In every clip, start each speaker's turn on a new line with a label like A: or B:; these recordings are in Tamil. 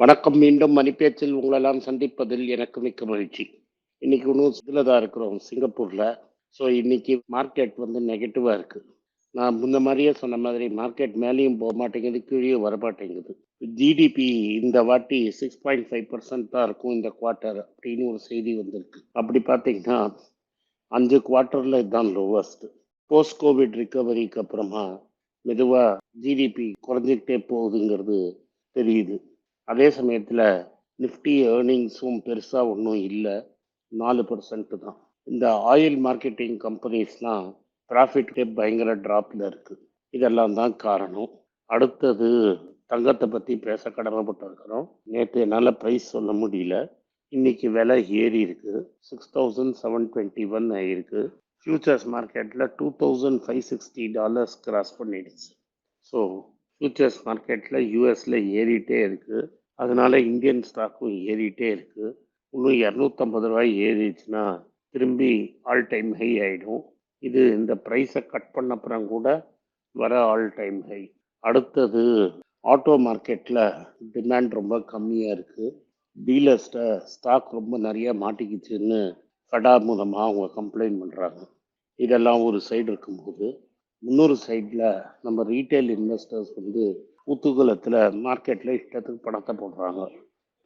A: வணக்கம் மீண்டும் மணிப்பேச்சில் உங்களெல்லாம் சந்திப்பதில் எனக்கு மிக்க மகிழ்ச்சி. இன்னைக்கு இன்னும் இதில் தான் இருக்கிறோம் சிங்கப்பூரில். ஸோ இன்னைக்கு மார்க்கெட் வந்து நெகட்டிவாக இருக்குது நான் முன்ன மாதிரியே சொன்ன மாதிரி மார்க்கெட் மேலேயும் போக மாட்டேங்குது கீழே வர மாட்டேங்குது. ஜிடிபி இந்த வாட்டி சிக்ஸ் பாயிண்ட் ஃபைவ் பர்சன்ட் தான் இருக்கும் இந்த குவார்ட்டர் அப்படின்னு ஒரு செய்தி வந்திருக்கு. அப்படி பார்த்தீங்கன்னா அஞ்சு குவார்ட்டரில் இதுதான் லோவஸ்ட் போஸ்ட் கோவிட் ரிகவரிக்கு அப்புறமா மெதுவாக ஜிடிபி குறைஞ்சிக்கிட்டே போகுதுங்கிறது தெரியுது. அதே சமயத்தில் நிஃப்டி ஏர்னிங்ஸும் பெருசாக ஒன்றும் இல்லை. நாலு பர்சன்ட் தான். இந்த ஆயில் மார்க்கெட்டிங் கம்பெனிஸ்லாம் ப்ராஃபிட்டே பயங்கர ட்ராப்பில் இருக்குது இதெல்லாம் தான் காரணம். அடுத்தது தங்கத்தை பற்றி பேச கடமைப்பட்டிருக்கிறோம். நேற்று என்னால் ப்ரைஸ் சொல்ல முடியல. இன்னைக்கு விலை ஏறி இருக்கு. Six thousand seven twenty one ஆகிருக்கு ஃபியூச்சர்ஸ் மார்க்கெட்டில் two thousand five sixty dollars cross பண்ணிடுச்சு. ஸோ ஃபியூச்சர்ஸ் மார்க்கெட்டில் யூஎஸில் ஏறிட்டே இருக்குது அதனால் இந்தியன் ஸ்டாக்கும் ஏறிட்டே இருக்குது இன்னும் இரநூத்தம்பது ரூபாய் ஏறிச்சுன்னா திரும்பி ஆல் டைம் ஹை ஆகிடும் இது இந்த ப்ரைஸை கட் பண்ண அப்புறம் கூட வர ஆல் டைம் ஹை அடுத்தது ஆட்டோ மார்க்கெட்டில் டிமாண்ட் ரொம்ப கம்மியாக இருக்குது டீலர்ஸ்ட ஸ்டாக் ரொம்ப நிறைய மாட்டிக்கிச்சுன்னு கடா மூலமாக அவங்க கம்ப்ளைண்ட் பண்ணுறாங்க இதெல்லாம் ஒரு சைடு இருக்கும்போது இன்னொரு சைடில் நம்ம ரீட்டைல் இன்வெஸ்டர்ஸ் வந்து ஊத்துக்குளத்தில் மார்க்கெட்டில் இஷ்டத்துக்கு பணத்தை போடுறாங்க.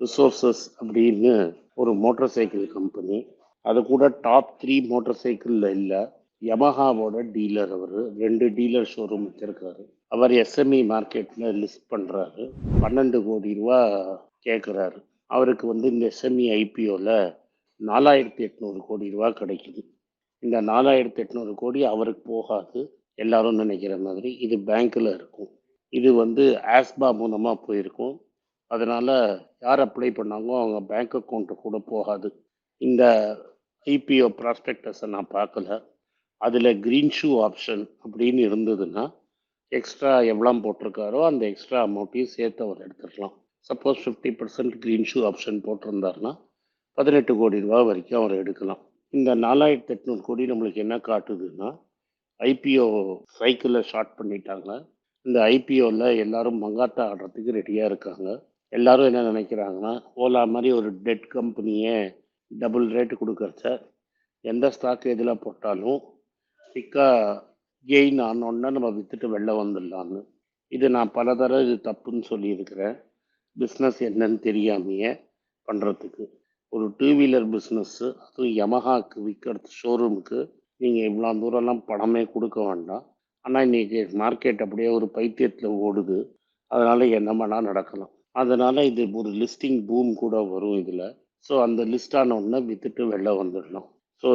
A: ரிசோர்ஸஸ் அப்படின்னு ஒரு மோட்டார் சைக்கிள் கம்பெனி அது கூட டாப் த்ரீ மோட்டார் சைக்கிளில் இல்லை. யமஹாவோட டீலர் அவர். ரெண்டு டீலர் ஷோரூம் வச்சிருக்காரு. அவர் எஸ்எம்இ மார்க்கெட்டில் லிஸ்ட் பண்ணுறாரு பன்னெண்டு கோடி ரூபா கேட்குறாரு அவருக்கு வந்து இந்த எஸ்எம்இ ஐபிஓவில் நாலாயிரத்தி எட்நூறு கோடி ரூபா கிடைக்குது. இந்த நாலாயிரத்தி எட்நூறு கோடி அவருக்கு போகாது. எல்லாரும் நினைக்கிற மாதிரி இது பேங்க்கில் இருக்கும். இது வந்து ஆஸ்பா மூலமாக போயிருக்கும். அதனால் யார் அப்ளை பண்ணாங்களோ அவங்க பேங்க் அக்கௌண்ட்டு கூட போகாது. இந்த ஐபிஓ ப்ராஸ்பெக்டஸை நான் பார்க்கல. அதில் க்ரீன் ஷூ ஆப்ஷன் அப்படின்னு இருந்ததுன்னா எக்ஸ்ட்ரா எவ்வளோ போட்டிருக்காரோ அந்த எக்ஸ்ட்ரா அமௌண்ட்டையும் சேர்த்து அவர் எடுத்துக்கலாம். Suppose fifty percent green shoe option போட்டிருந்தாருன்னா பதினெட்டு கோடி ரூபா வரைக்கும் அவர் எடுக்கலாம். இந்த நாலாயிரத்தி எட்நூறு கோடி நம்மளுக்கு என்ன காட்டுதுன்னா ஐபிஓ சைக்கிளை ஷார்ட் பண்ணிட்டாங்க. இந்த ஐபிஓவில் எல்லாரும் மங்காத்தா ஆடுறதுக்கு ரெடியாக இருக்காங்க. எல்லாரும் என்ன நினைக்கிறாங்கன்னா ஓலா மாதிரி ஒரு டெட் கம்பெனியே டபுள் ரேட்டு கொடுக்கறச்ச எந்த ஸ்டாக் எதில் போட்டாலும் சிக்கா கெயின் ஆனோன்னா நம்ம விற்றுட்டு வெளில வந்துடலான்னு இது நான் பல தடவை இது தப்புன்னு சொல்லியிருக்கிறேன். பிஸ்னஸ் என்னன்னு தெரியாமையே பண்ணுறதுக்கு ஒரு டூ வீலர் பிஸ்னஸ்ஸு அதுவும் யமஹாக்கு விற்கிறது ஷோரூமுக்கு நீங்கள் இவ்வளோ தூரம்லாம் பணமே கொடுக்க வேண்டாம். ஆனால் இன்றைக்கி மார்க்கெட் அப்படியே ஒரு பைத்தியத்தில் ஓடுது. அதனால் என்னமெல்லாம் நடக்கலாம். அதனால் இது ஒரு லிஸ்டிங் பூம் கூட வரும் இதில். ஸோ அந்த லிஸ்ட் ஆனவுடனே விற்றுட்டு வெளில வந்துடலாம். ஸோ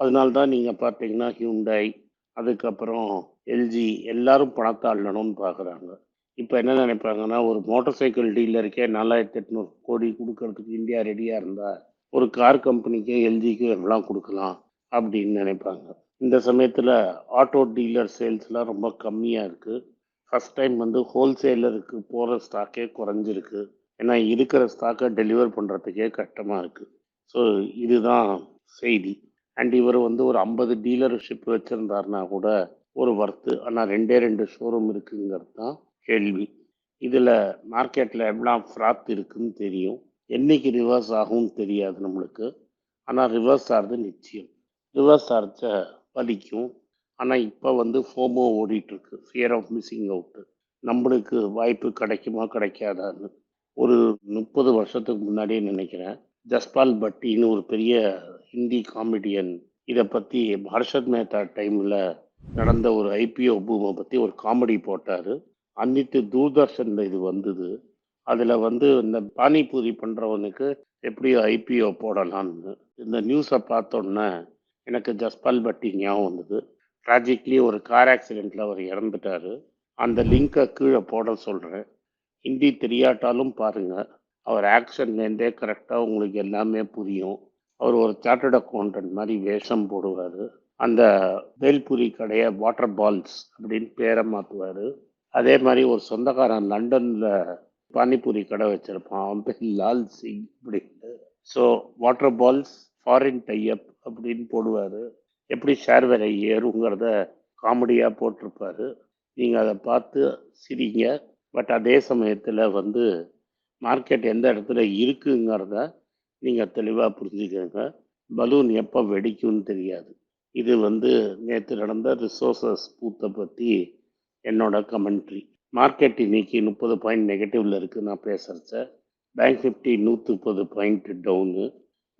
A: அதனால தான் நீங்கள் பார்த்தீங்கன்னா ஹியூண்டாய் அதுக்கப்புறம் எல்ஜி எல்லாரும் பணத்தை அள்ளணும்னு பார்க்குறாங்க இப்போ என்ன நினைப்பாங்கன்னா ஒரு மோட்டார் சைக்கிள் டீலருக்கே நாலாயிரத்தி எட்நூறு கோடி கொடுக்கறதுக்கு இந்தியா ரெடியாக இருந்தால் ஒரு கார் கம்பெனிக்கே எல்ஜிக்கும் எவ்வளோ கொடுக்கலாம்? அப்படின்னு நினைப்பாங்க. இந்த சமயத்தில் ஆட்டோ டீலர் சேல்ஸ்லாம் ரொம்ப கம்மியாக இருக்குது ஃபஸ்ட் டைம் வந்து ஹோல்சேலருக்கு போகிற ஸ்டாக்கே குறைஞ்சிருக்கு. ஏன்னா இருக்கிற ஸ்டாக்கை டெலிவர் பண்ணுறதுக்கே கஷ்டமாக இருக்குது ஸோ இதுதான் செய்தி. அண்ட் இவர் வந்து ஒரு ஐம்பது டீலர்ஷிப் வச்சுருந்தாருனா கூட ஒரு ஒர்த்து ஆனால் ரெண்டே ரெண்டு ஷோரூம் இருக்குங்கிறது தான் கேள்வி. இதில் மார்க்கெட்டில் எவ்வளோ ஃப்ராத் இருக்குன்னு தெரியும். என்னைக்கு ரிவர்ஸ் ஆகும்னு தெரியாது நம்மளுக்கு. ஆனால் ரிவர்ஸ் ஆகிறது நிச்சயம். ரிவர்ஸ் வலிக்கும் ஆனால் இப்போ வந்து ஃபோமோ ஓடிட்டுருக்கு. ஃபியர் ஆஃப் மிஸ்ஸிங் அவுட்டு நம்மளுக்கு வாய்ப்பு கிடைக்குமா கிடைக்காதான்னு. ஒரு முப்பது வருஷத்துக்கு முன்னாடியே நினைக்கிறேன். ஜஸ்பால் பட்டின்னு ஒரு பெரிய ஹிந்தி காமெடியன் இதை பற்றி ஹர்ஷத் மேத்தா டைமில் நடந்த ஒரு ஐபிஓ பூமை பற்றி ஒரு காமெடி போட்டார். அன்னிட்டு தூர்தர்ஷனில் இது வந்தது. அதில் வந்து இந்த பானிபூரி பண்ணுறவனுக்கு எப்படி ஐபிஓ போடலான்னு இந்த நியூஸை பார்த்தோன்னே எனக்கு ஜஸ்பால் பட்டி ஞாபகம் வந்தது. ட்ராஜிக்லி ஒரு கார் ஆக்சிடெண்ட்டில் அவர் இறந்துட்டார். அந்த லிங்கை கீழே போட சொல்கிறேன் ஹிந்தி தெரியாட்டாலும் பாருங்கள் அவர் ஆக்ஷன்லேருந்தே கரெக்டாக உங்களுக்கு எல்லாமே புரியும். அவர் ஒரு சார்ட்டர்ட் அக்கௌண்டன்ட் மாதிரி வேஷம் போடுவார். அந்த வேல்புரி கடையை வாட்டர் பால்ஸ் அப்படின்னு பேரை மாற்றுவார் அதே மாதிரி ஒரு சொந்தக்காரன் லண்டனில் பானிபூரி கடை வச்சுருப்பான். அவன் பேர் லால் சிங் அப்படின்னு. So waterfalls foreign tie up அப்படின்னு போடுவார். எப்படி ஷேர் விலை ஏறுங்கிறத காமெடியாக போட்டிருப்பாரு. நீங்கள் அதை பார்த்து சிரிங்க. பட் அதே சமயத்தில் வந்து மார்க்கெட் எந்த இடத்துல இருக்குங்கிறத நீங்கள் தெளிவாக புரிஞ்சுக்கோங்க. பலூன் எப்போ வெடிக்கும்னு தெரியாது. இது வந்து நேற்று நடந்த ரிசோர்சஸ் பூத்தை பற்றி என்னோட கமெண்ட்ரி மார்க்கெட் இன்னைக்கு முப்பது பாயிண்ட் நெகட்டிவில் இருக்குது நான் பேசுகிறச்ச பேங்க் நிஃப்டி நூற்றி முப்பது பாயிண்ட் டவுனு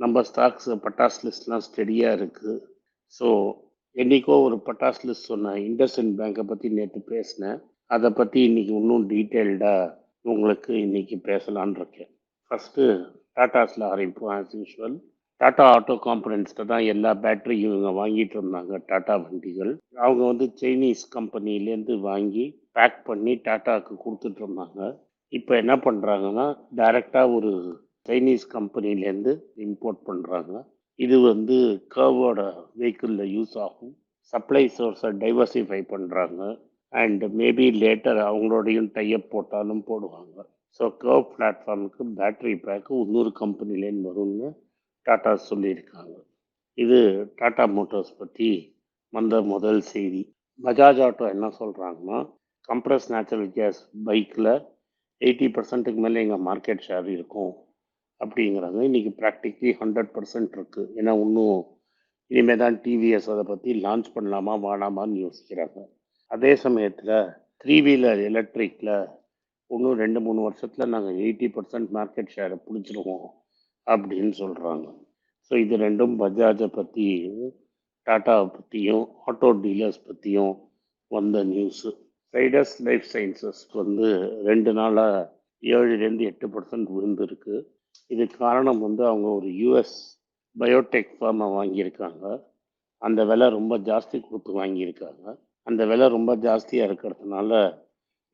A: நம்ம ஸ்டாக்ஸ் பட்டாஸ் லிஸ்ட்லாம் ஸ்டெடியாக இருக்குது ஸோ என்னைக்கோ ஒரு பட்டாஸ் லிஸ்ட் சொன்னேன். இண்டஸ்இன் பேங்கை பற்றி நேற்று பேசினேன். அதை பற்றி இன்னைக்கு இன்னும் டீட்டெயில்டாக உங்களுக்கு இன்றைக்கி பேசலான் இருக்கேன். ஃபஸ்ட்டு டாட்டாஸில் ஆரம்பிப்போம் ஆஸ் யூஷுவல் டாடா ஆட்டோ காம்பனன்ட்ஸில் தான் எல்லா பேட்டரியும் இவங்க வாங்கிட்டு இருந்தாங்க டாடா வண்டிகள். அவங்க வந்து சைனீஸ் கம்பெனிலேருந்து வாங்கி பேக் பண்ணி டாட்டாவுக்கு கொடுத்துட்டு இருந்தாங்க. இப்போ என்ன பண்ணுறாங்கன்னா டைரெக்டாக ஒரு சைனீஸ் கம்பெனிலேருந்து இம்போர்ட் பண்ணுறாங்க இது வந்து கர்வோட வெஹிக்கிளில் யூஸ் ஆகும். சப்ளை சோர்ஸை டைவர்சிஃபை பண்ணுறாங்க அண்ட் மேபி லேட்டர் அவங்களோடையும் டைப் போட்டாலும் போடுவாங்க. ஸோ கர்வ் பிளாட்ஃபார்முக்கு பேட்டரி பேக்கு இன்னொரு கம்பெனிலேருந்து வரும்னு டாட்டா சொல்லியிருக்காங்க. இது டாட்டா மோட்டார்ஸ் பற்றி வந்த முதல் செய்தி. பஜாஜ் ஆட்டோ என்ன சொல்கிறாங்கன்னா கம்ப்ரஸ் நேச்சுரல் கேஸ் பைக்கில் எயிட்டி பர்சன்ட்டுக்கு மேலே எங்கள் மார்க்கெட் ஷேர் இருக்கும். அப்படிங்கிறாங்க இன்றைக்கி ப்ராக்டிக்லி ஹண்ட்ரட் பர்சன்ட் இருக்குது ஏன்னா இன்னும் இனிமேல் தான் டிவிஎஸ் அதை பற்றி லான்ச் பண்ணலாமா வேணாமான்னு யோசிக்கிறாங்க. அதே சமயத்தில் த்ரீ வீலர் எலக்ட்ரிக்கில் இன்னும் ரெண்டு மூணு வருஷத்தில் நாங்கள் எயிட்டி பர்சன்ட் மார்க்கெட் ஷேரை பிடிச்சிருவோம் அப்படின்னு சொல்கிறாங்க ஸோ இது ரெண்டும் பஜாஜை பற்றியும் டாட்டாவை பற்றியும் ஆட்டோ டீலர்ஸ் பற்றியும் வந்த நியூஸு சைடஸ் லைஃப் சயின்சஸ் வந்து ரெண்டு நாளாக ஏழுலேருந்து எட்டு பர்சன்ட் விழுந்திருக்கு இது காரணம் வந்து அவங்க ஒரு யூஎஸ் பயோடெக் ஃபார்மை வாங்கியிருக்காங்க. அந்த விலை ரொம்ப ஜாஸ்தி கொடுத்து வாங்கியிருக்காங்க. அந்த விலை ரொம்ப ஜாஸ்தியாக இருக்கிறதுனால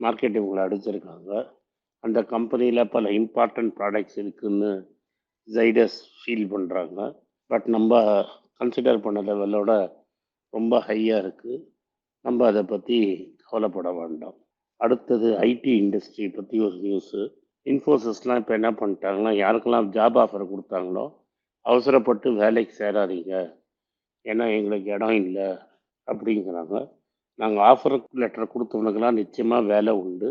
A: மார்க்கெட் இவங்களை அடிச்சிருக்காங்க. அந்த கம்பெனியில் பல இம்பார்ட்டன்ட் ப்ராடக்ட்ஸ் இருக்குதுன்னு ஜைடஸ் ஃபீல் பண்ணுறாங்க பட் நம்ம கன்சிடர் பண்ண லெவலோட ரொம்ப ஹையாக இருக்குது நம்ம அதை பற்றி கவலைப்பட வேண்டாம். அடுத்தது ஐடி இண்டஸ்ட்ரி பற்றி ஒரு நியூஸு இன்ஃபோசிஸ்லாம் இப்போ என்ன பண்ணிட்டாங்கன்னா யாருக்கெல்லாம் ஜாப் ஆஃபர் கொடுத்தாங்களோ அவசரப்பட்டு வேலைக்கு சேராதீங்க. ஏன்னா எங்களுக்கு இடம் இல்லை அப்படிங்கிறாங்க. நாங்கள் ஆஃபர் லெட்டர் கொடுத்தவனுக்கெல்லாம் நிச்சயமாக வேலை உண்டு.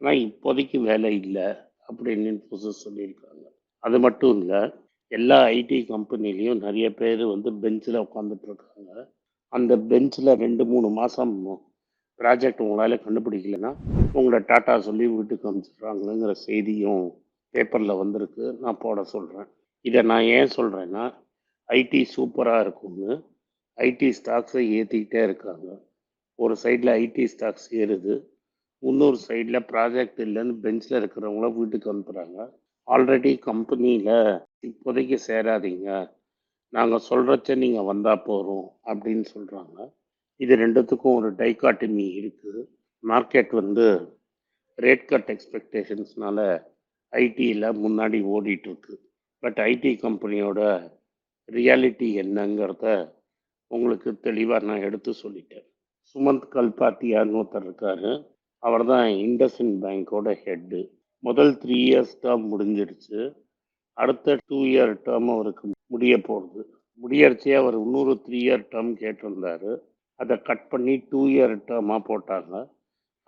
A: ஆனால் இப்போதைக்கு வேலை இல்லை அப்படின்னு இன்ஃபோசிஸ் சொல்லியிருக்காங்க. அது மட்டும் இல்லை எல்லா ஐடி கம்பெனிலையும் நிறைய பேர் வந்து பெஞ்சில் உட்காந்துட்டு இருக்காங்க. அந்த பெஞ்சில் ரெண்டு மூணு மாதம் ப்ராஜெக்ட் உங்களால் கண்டுபிடிக்கலன்னா உங்களை டாட்டா சொல்லி வீட்டுக்கு அனுப்பிச்சிடுறாங்கங்கிற செய்தியும் பேப்பரில் வந்திருக்கு. நான் போட சொல்கிறேன் இதை நான் ஏன் சொல்கிறேன்னா ஐடி சூப்பராக இருக்கும்னு ஐடி ஸ்டாக்ஸை ஏற்றிக்கிட்டே இருக்காங்க. ஒரு சைடில் ஐடி ஸ்டாக்ஸ் ஏறுது. இன்னொரு சைடில் ப்ராஜெக்ட் இல்லைன்னு பெஞ்சில் இருக்கிறவங்கள வீட்டுக்கு அனுப்புகிறாங்க ஆல்ரெடி கம்பெனியில் இப்போதைக்கு சேராதீங்க. நாங்கள் சொல்கிறச்ச நீங்கள் வந்தால் போகிறோம் அப்படின்னு சொல்கிறாங்க இது ரெண்டுத்துக்கும் ஒரு டைகாட்டமி இருக்குது மார்க்கெட் வந்து ரேட் கட் எக்ஸ்பெக்டேஷன்ஸ்னால ஐடியில் முன்னாடி ஓடிட்டுருக்கு. பட் ஐடி கம்பெனியோட ரியாலிட்டி என்னங்கிறத உங்களுக்கு தெளிவாக நான் எடுத்து சொல்லிட்டேன். சுமந்த் கல்பாத்தியான்னு ஒருத்தர் இருக்காரு. அவர் தான் இண்டஸ்இன் பேங்கோட ஹெட்டு முதல் த்ரீ இயர்ஸ் டேர்ம் முடிஞ்சிடுச்சு அடுத்த டூ இயர் டேர்ம் அவருக்கு முடிய போகிறது முடியறச்சே அவர் இன்னொரு த்ரீ இயர் டேர்ம் கேட்டிருந்தாரு. அதை கட் பண்ணி டூ இயர் டேர்மாக போட்டாங்க.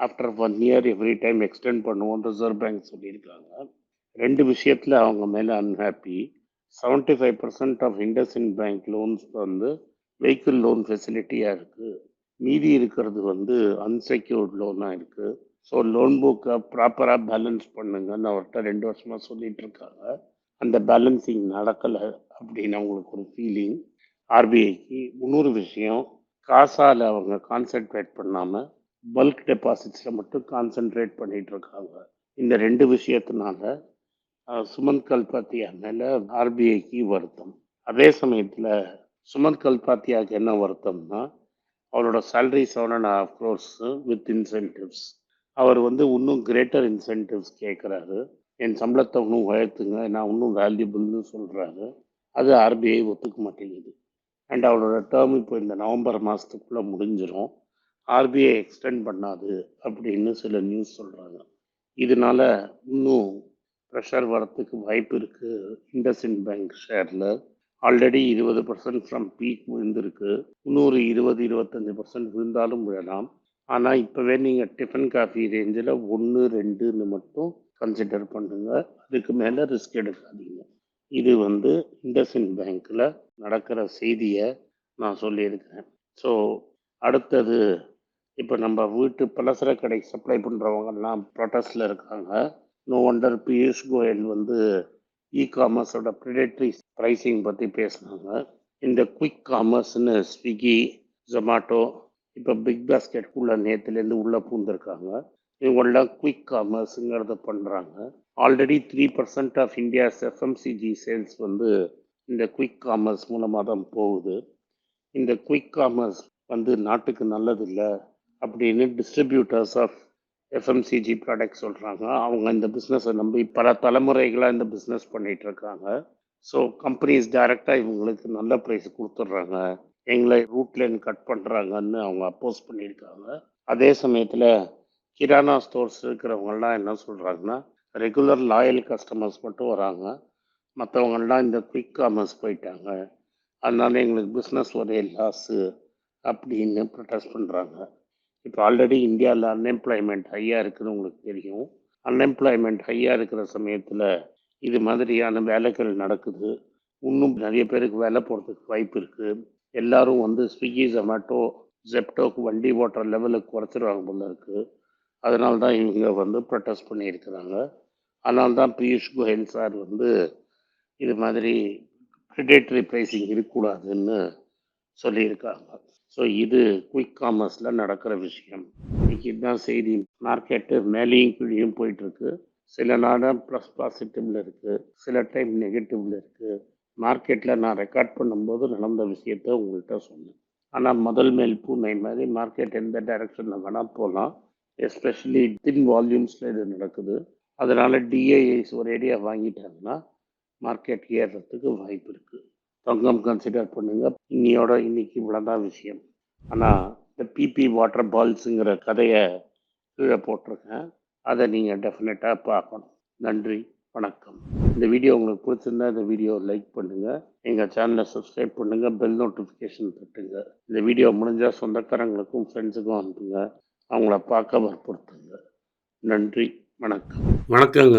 A: After one year every time extend பண்ணுவோம் ரிசர்வ் பேங்க் சொல்லியிருக்காங்க. ரெண்டு விஷயத்தில் அவங்க மேலே unhappy seventy five percent of IndusInd Bank loans வந்து வெஹிக்கிள் லோன் ஃபெசிலிட்டியாக இருக்குது மீதி இருக்கிறது வந்து அன்செக்யூர்ட் லோனாக இருக்குது ஸோ லோன் புக்கை ப்ராப்பராக பேலன்ஸ் பண்ணுங்கன்னு அவர்கிட்ட ரெண்டு வருஷமாக சொல்லிகிட்டு இருக்காங்க. அந்த பேலன்சிங் நடக்கலை அப்படின்னு அவங்களுக்கு ஒரு ஃபீலிங் ஆர்பிஐக்கு இன்னொரு விஷயம் காசால் அவங்க கான்சென்ட்ரேட் பண்ணாமல் பல்க் டெபாசிட்ஸில் மட்டும் கான்சென்ட்ரேட் பண்ணிட்டு இருக்காங்க. இந்த ரெண்டு விஷயத்தினால சுமந்த் கல்பாத்தியா மேலே ஆர்பிஐக்கு வருத்தம். அதே சமயத்தில் சுமந்த் கல்பாத்தியாவுக்கு என்ன வருத்தம்னா அவரோட salary seven and half crores with incentives அவர் வந்து இன்னும் கிரேட்டர் இன்சென்டிவ்ஸ் கேட்குறாரு என் சம்பளத்தை இன்னும் உயர்த்துங்க நான் இன்னும் வேல்யூபிள்னு சொல்கிறாரு அது ஆர்பிஐ ஒத்துக்க மாட்டேங்குது. அண்ட் அவரோட டேர்ம் இப்போ இந்த நவம்பர் மாதத்துக்குள்ளே முடிஞ்சிடும் ஆர்பிஐ எக்ஸ்டெண்ட் பண்ணாது அப்படின்னு சில நியூஸ் சொல்கிறாங்க இதனால இன்னும் ப்ரெஷர் வரத்துக்கு வாய்ப்பு இருக்குது இண்டஸ்இன் பேங்க் ஷேரில் ஆல்ரெடி இருபது பர்சன்ட் ஃப்ரம் பீக் விழுந்திருக்கு. இன்னொரு இருபது இருபத்தஞ்சி பர்சன்ட் விழுந்தாலும் விழலாம். ஆனால் இப்போவே நீங்கள் டிஃபன் காஃபி ரேஞ்சில் ஒன்று ரெண்டுன்னு மட்டும் கன்சிடர் பண்ணுங்கள் அதுக்கு மேலே ரிஸ்க் எடுக்காதீங்க. இது வந்து இண்டஸ்இன் பேங்க்கில் நடக்கிற செய்தியை நான் சொல்லியிருக்கிறேன். ஸோ அடுத்தது இப்போ நம்ம வீட்டு பலசர கடைக்கு சப்ளை பண்ணுறவங்கெல்லாம் ப்ரொட்டஸ்டில் இருக்காங்க. நோ ஒண்டர் பியூஷ் கோயல் வந்து இ காமர்ஸோட ப்ரிடேட்ரி ப்ரைஸிங் பற்றி பேசுனாங்க. இந்த குயிக் காமர்ஸ்னு ஸ்விக்கி ஜொமாட்டோ இப்போ பிக் பாஸ்கெட்குள்ளே நேற்றுலேருந்து உள்ளே பூந்திருக்காங்க. இவங்கெல்லாம் குயிக் காமர்ஸுங்கிறத பண்ணுறாங்க already three percent of India's FMCG sales வந்து இந்த குயிக் காமர்ஸ் மூலமாக தான் போகுது. இந்த குயிக் காமர்ஸ் வந்து நாட்டுக்கு நல்லதில்லை அப்படின்னு டிஸ்ட்ரிபியூட்டர்ஸ் ஆஃப் எஃப்எம்சிஜி ப்ராடக்ட் சொல்கிறாங்க அவங்க இந்த பிஸ்னஸை நம்பி பல தலைமுறைகளாக இந்த பிஸ்னஸ் பண்ணிகிட்டு இருக்காங்க. ஸோ கம்பெனிஸ் டைரெக்டாக இவங்களுக்கு நல்ல ப்ரைஸ் கொடுத்துட்றாங்க. எங்களை ரூட்லேருந்து கட் பண்ணுறாங்கன்னு அவங்க அப்போஸ் பண்ணியிருக்காங்க. அதே சமயத்தில் கிரானா ஸ்டோர்ஸ் இருக்கிறவங்கலாம் என்ன சொல்கிறாங்கன்னா ரெகுலர் லாயல் கஸ்டமர்ஸ் மட்டும் வராங்க. மற்றவங்கள்லாம் இந்த குயிக் காமர்ஸ் போயிட்டாங்க. அதனால எங்களுக்கு பிஸ்னஸ் ஒரே லாஸு அப்படின்னு ப்ரொட்டஸ்ட் பண்ணுறாங்க இப்போ ஆல்ரெடி இந்தியாவில் அன்எம்ப்ளாய்மெண்ட் ஹையாக இருக்குதுன்னு உங்களுக்கு தெரியும். அன்எம்ப்ளாய்மெண்ட் ஹையாக இருக்கிற சமயத்தில் இது மாதிரியான வேலைகள் நடக்குது. இன்னும் நிறைய பேருக்கு வேலை போகிறதுக்கு வாய்ப்பு இருக்குது எல்லாரும் வந்து ஸ்விக்கி ஜொமேட்டோ ஜெப்டோக்கு வண்டி ஓட்டுற லெவலுக்கு குறைச்சிருவாங்க போல இருக்குது அதனால தான் இவங்க வந்து ப்ரொட்டஸ்ட் பண்ணியிருக்கிறாங்க. அதனால தான் பியூஷ் கோயல் சார் வந்து இது மாதிரி ப்ரிடேட்டரி ப்ரைஸிங் இருக்கக்கூடாதுன்னு சொல்லியிருக்காங்க. ஸோ இது குயிக் காமர்ஸில் நடக்கிற விஷயம். இன்னைக்கு இதுதான் செய்தி. மார்க்கெட்டு மேலேயும் கீழேயும் போயிட்டுருக்கு. சில நாடம் ப்ளஸ் பாசிட்டிவில் இருக்குது சில டைம் நெகட்டிவில் இருக்குது மார்க்கெட்டில் நான் ரெக்கார்ட் பண்ணும்போது நடந்த விஷயத்த உங்கள்கிட்ட சொன்னேன். ஆனால் முதல் மேல் பூனை மாதிரி மார்க்கெட் எந்த டைரக்ஷனில் வேணால் போகலாம் எஸ்பெஷலி தின் வால்யூம்ஸில் இது நடக்குது. அதனால் டிஏஐஸ் ஒரு ஏரியா வாங்கிட்டாங்கன்னா மார்க்கெட் ஏறுறதுக்கு வாய்ப்பு இருக்குது தங்கம் கன்சிடர் பண்ணுங்கள் இன்னியோட இன்னைக்கு இவ்வளோதான் விஷயம். ஆனால் இந்த பிபி வாட்டர் பால்ஸுங்கிற கதையை கீழே போட்டிருக்கேன். அதை நீங்கள் டெஃபினட்டாக பார்க்கணும். நன்றி வணக்கம். இந்த வீடியோ உங்களுக்கு பிடிச்சிருந்தா இந்த வீடியோ லைக் பண்ணுங்கள் எங்கள் சேனலை சப்ஸ்கிரைப் பண்ணுங்கள் பெல் நோட்டிஃபிகேஷன் தட்டுங்க. இந்த வீடியோ முடிஞ்சால் சொந்தக்காரங்களுக்கும் ஃப்ரெண்ட்ஸுக்கும் அனுப்புங்க. அவங்கள பார்க்க வற்புறுத்துங்க. நன்றி வணக்கம். வணக்கங்க.